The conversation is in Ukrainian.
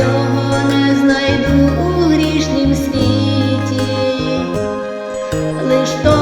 цього не знайду у грішнім світі, лиш то.